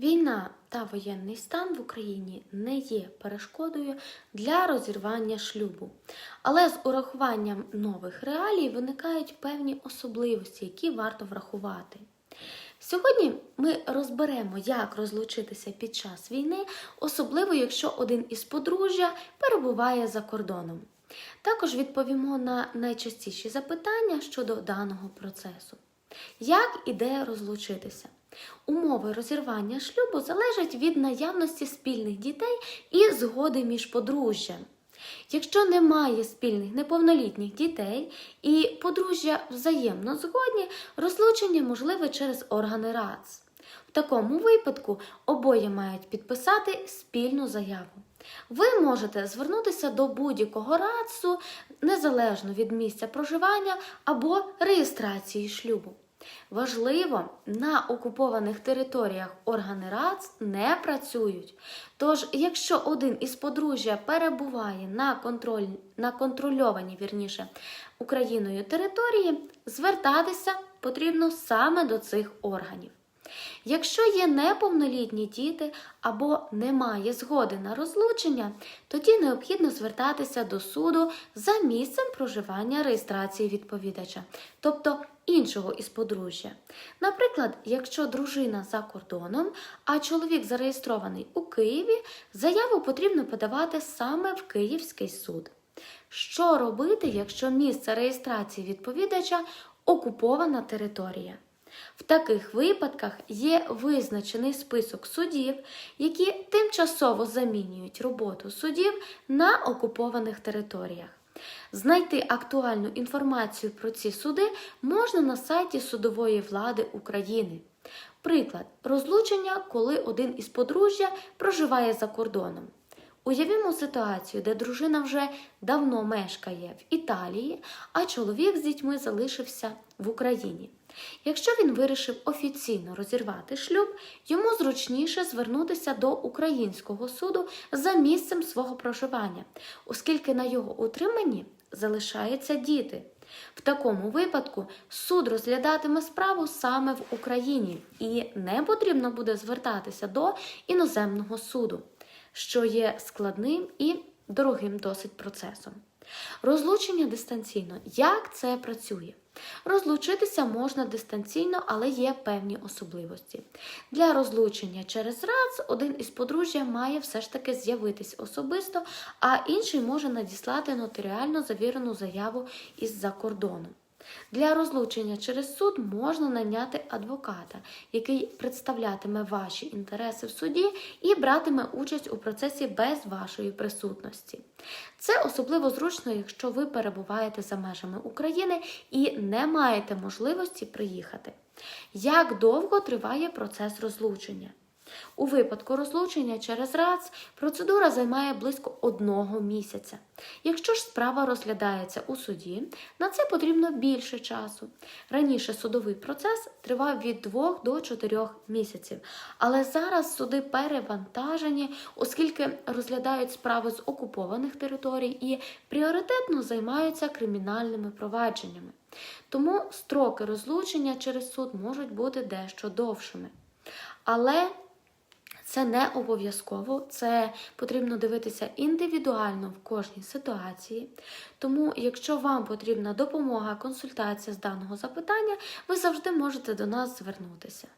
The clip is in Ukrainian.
Війна та воєнний стан в Україні не є перешкодою для розірвання шлюбу, але з урахуванням нових реалій виникають певні особливості, які варто врахувати. Сьогодні ми розберемо, як розлучитися під час війни, особливо якщо один із подружжя перебуває за кордоном. Також відповімо на найчастіші запитання щодо даного процесу. Як і розлучитися? Умови розірвання шлюбу залежать від наявності спільних дітей і згоди між подружжям. Якщо немає спільних неповнолітніх дітей і подружжя взаємно згодні, розлучення можливе через органи РАЦ. В такому випадку обоє мають підписати спільну заяву. Ви можете звернутися до будь-якого РАЦу незалежно від місця проживання або реєстрації шлюбу. Важливо, на окупованих територіях органи РАЦ не працюють. Тож, якщо один із подружжя перебуває на, контроль, на контрольованій вірніше, Україною території, звертатися потрібно саме до цих органів. Якщо є неповнолітні діти або немає згоди на розлучення, тоді необхідно звертатися до суду за місцем проживання реєстрації відповідача, тобто іншого із подружжя. Наприклад, якщо дружина за кордоном, а чоловік зареєстрований у Києві, заяву потрібно подавати саме в Київський суд. Що робити, якщо місце реєстрації відповідача окупована територія? В таких випадках є визначений список судів, які тимчасово замінюють роботу судів на окупованих територіях. Знайти актуальну інформацію про ці суди можна на сайті судової влади України. Приклад розлучення, коли один із подружжя проживає за кордоном. Уявімо ситуацію, де дружина вже давно мешкає в Італії, а чоловік з дітьми залишився в Україні. Якщо він вирішив офіційно розірвати шлюб, йому зручніше звернутися до українського суду за місцем свого проживання, оскільки на його утриманні залишаються діти. В такому випадку суд розглядатиме справу саме в Україні і не потрібно буде звертатися до іноземного суду, що є складним і дорогим досить процесом. Розлучення дистанційно. Як це працює? Розлучитися можна дистанційно, але є певні особливості. Для розлучення через РАЦ один із подружжя має все ж таки з'явитись особисто, а інший може надіслати нотаріально завірену заяву із-за кордону. Для розлучення через суд можна найняти адвоката, який представлятиме ваші інтереси в суді і братиме участь у процесі без вашої присутності. Це особливо зручно, якщо ви перебуваєте за межами України і не маєте можливості приїхати. Як довго триває процес розлучення? У випадку розлучення через РАЦ процедура займає близько одного місяця. Якщо ж справа розглядається у суді, на це потрібно більше часу. Раніше судовий процес тривав від 2 до 4 місяців, але зараз суди перевантажені, оскільки розглядають справи з окупованих територій і пріоритетно займаються кримінальними провадженнями. Тому строки розлучення через суд можуть бути дещо довшими. Але це не обов'язково, це потрібно дивитися індивідуально в кожній ситуації. Тому, якщо вам потрібна допомога, консультація з даного запитання, ви завжди можете до нас звернутися.